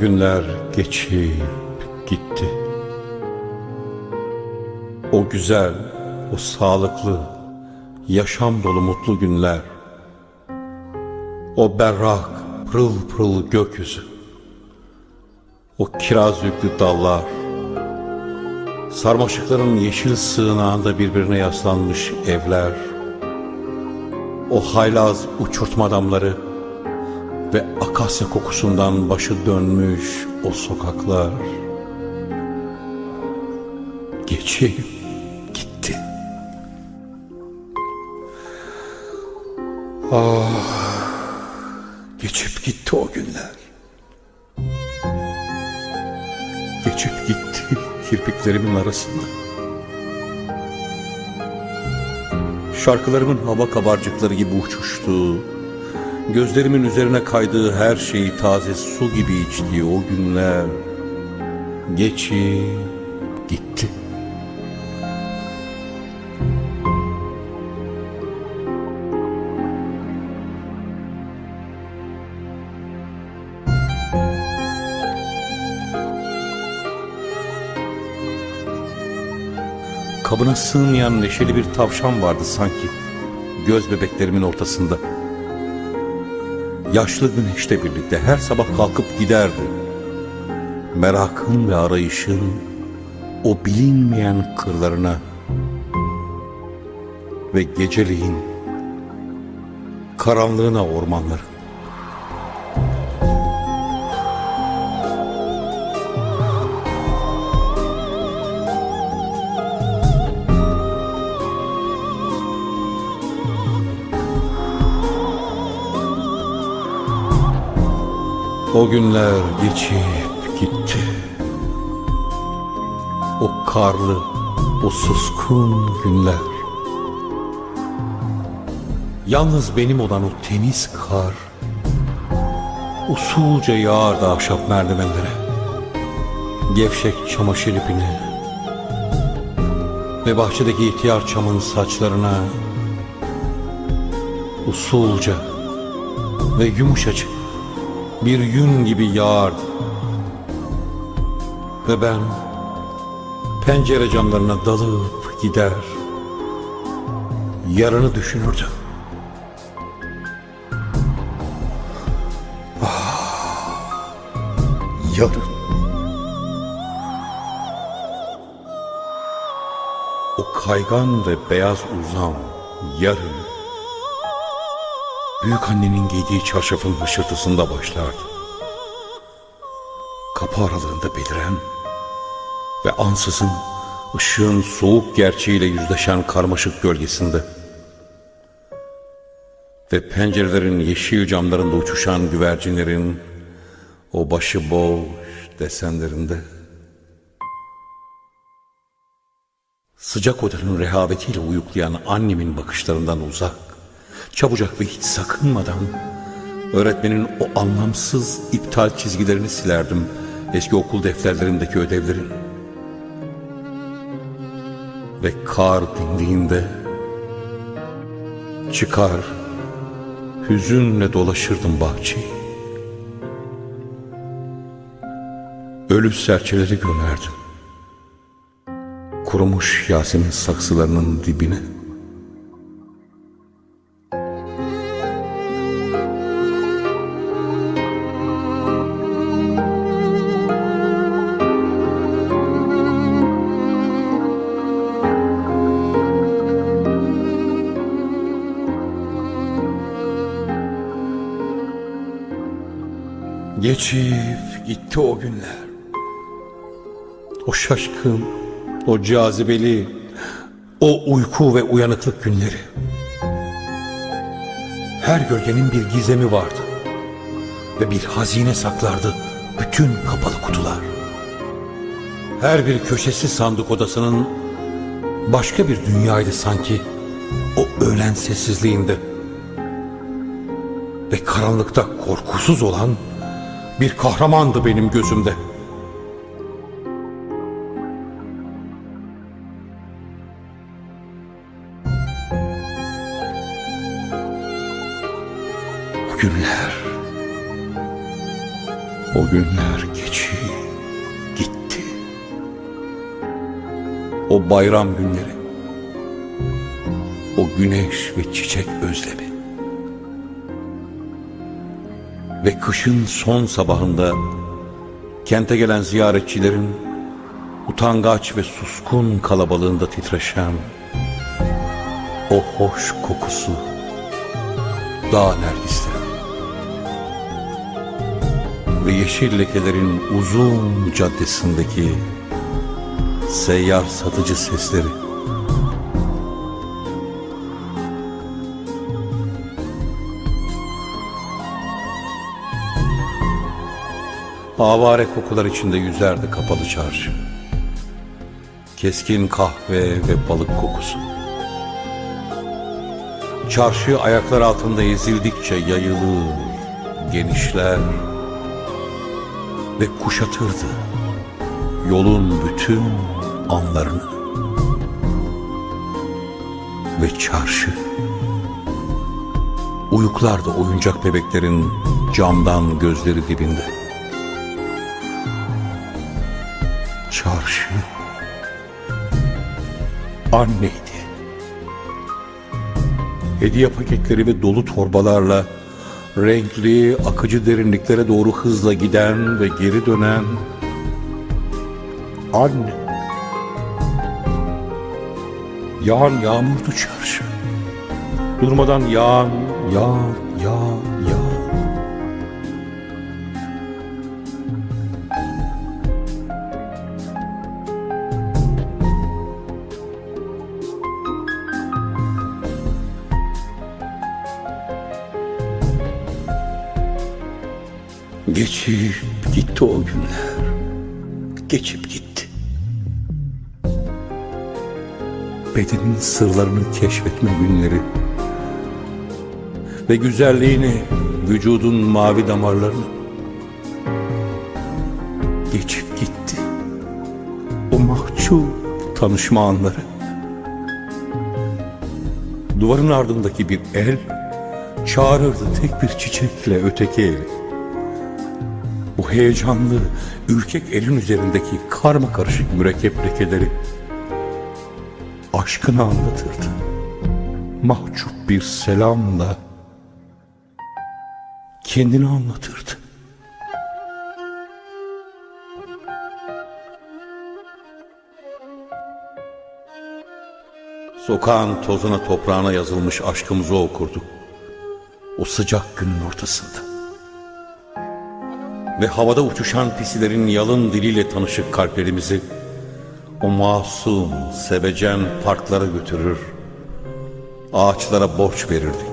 günler geçip gitti. O güzel, o sağlıklı, yaşam dolu mutlu günler. O berrak, pırıl pırıl gökyüzü. O kiraz yüklü dallar. Sarmaşıkların yeşil sığınağında birbirine yaslanmış evler. O haylaz uçurtma damları ve akasya kokusundan başı dönmüş o sokaklar geçip gitti. Ah, geçip gitti o günler. Geçip gitti kirpiklerimin arasında. Şarkılarımın hava kabarcıkları gibi uçuştuğu, Gözlerimin üzerine kaydığı her şeyi taze su gibi içtiği o günler geçip gitti. Kabına sığmayan neşeli bir tavşan vardı sanki göz bebeklerimin ortasında. Yaşlı güneşle birlikte her sabah kalkıp giderdi. Merakın ve arayışın o bilinmeyen kırlarına ve geceliğin karanlığına ormanları. O günler geçip gitti. O karlı, o suskun günler. Yalnız benim olan o temiz kar usulca yağardı ahşap merdivenlere. Gevşek çamaşır ipine ve bahçedeki ihtiyar çamın saçlarına usulca ve yumuşacık bir yün gibi yağardı. Ve ben pencere camlarına dalıp gider, yarını düşünürdüm. Ah, yarın. O kaygan ve beyaz uzam yarın büyük annenin giydiği çarşafın hışırtısında başlardı. Kapı aralığında beliren ve ansızın ışığın soğuk gerçeğiyle yüzleşen karmaşık gölgesinde ve pencerelerin yeşil camlarında uçuşan güvercinlerin o başıboş desenlerinde sıcak odanın rehavetiyle uyuklayan annemin bakışlarından uzak çabucak ve hiç sakınmadan öğretmenin o anlamsız iptal çizgilerini silerdim eski okul defterlerimdeki ödevlerin. Ve kar dindiğinde çıkar hüzünle dolaşırdım bahçeyi. Ölü serçeleri gömerdim. Kurumuş Yasemin saksılarının dibine. Geçip gitti o günler. O şaşkın, o cazibeli, o uyku ve uyanıklık günleri. Her gölgenin bir gizemi vardı ve bir hazine saklardı bütün kapalı kutular. Her bir köşesi sandık odasının başka bir dünyaydı sanki o öğlen sessizliğinde. Ve karanlıkta korkusuz olan bir kahramandı benim gözümde. O günler, o günler geçi gitti. O bayram günleri. O güneş ve çiçek özlemi. Ve kışın son sabahında kente gelen ziyaretçilerin utangaç ve suskun kalabalığında titreşen o hoş kokusu dağ nergisleri ve yeşil lekelerin uzun caddesindeki seyyar satıcı sesleri Avare kokular içinde yüzerdi kapalı çarşı. Keskin kahve ve balık kokusu. Çarşı ayaklar altında ezildikçe yayılır, genişler ve kuşatırdı yolun bütün anlarını. Ve çarşı uyuklardı oyuncak bebeklerin camdan gözleri dibinde. Çarşı anneydi. Hediye paketleri ve dolu torbalarla renkli, akıcı derinliklere doğru hızla giden ve geri dönen anne. Yağan yağmurdu çarşı. Durmadan yağan, yağan, Geçip gitti o günler. Geçip gitti. Bedenin sırlarını keşfetme günleri. Ve güzelliğini, vücudun mavi damarlarını. Geçip gitti. O mahcup tanışma anları. Duvarın ardındaki bir el çağırırdı tek bir çiçekle öteki eli bu heyecanlı, ürkek elin üzerindeki karma karışık mürekkep lekeleri aşkını anlatırdı. Mahcup bir selamla kendini anlatırdı. Sokağın tozuna toprağına yazılmış aşkımızı okurduk. O sıcak günün ortasında ve havada uçuşan pisilerin yalın diliyle tanışık kalplerimizi o masum, sevecen parklara götürür, ağaçlara borç verirdik.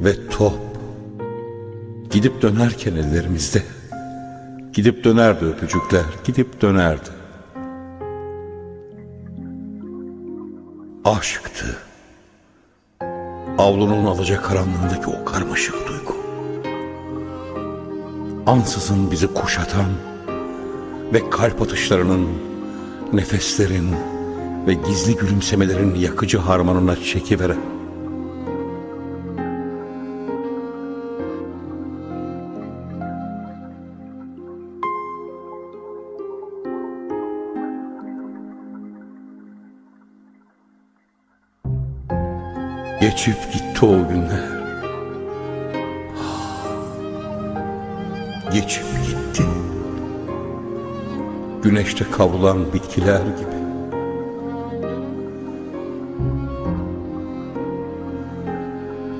Ve top gidip dönerken ellerimizde, gidip dönerdi öpücükler, gidip dönerdi. Aşktı avlunun alacakaranlığındaki o karmaşık duygu. Ansızın bizi kuşatan ve kalp atışlarının, nefeslerin ve gizli gülümsemelerin yakıcı harmanına çekiveren Geçip gitti o günler. Geçip gitti. Güneşte kavrulan bitkiler gibi.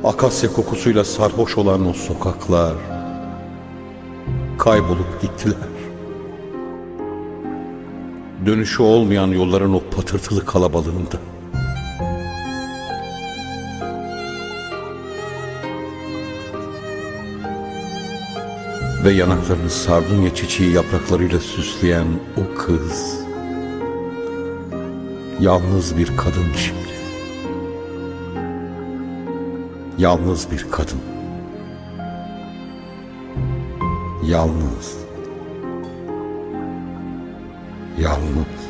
Akasya kokusuyla sarhoş olan o sokaklar kaybolup gittiler. Dönüşü olmayan yolların o patırtılı kalabalığında. Ve yanaklarını sardunya çiçeği yapraklarıyla süsleyen o kız yalnız bir kadın şimdi. Yalnız bir kadın. Yalnız. Yalnız.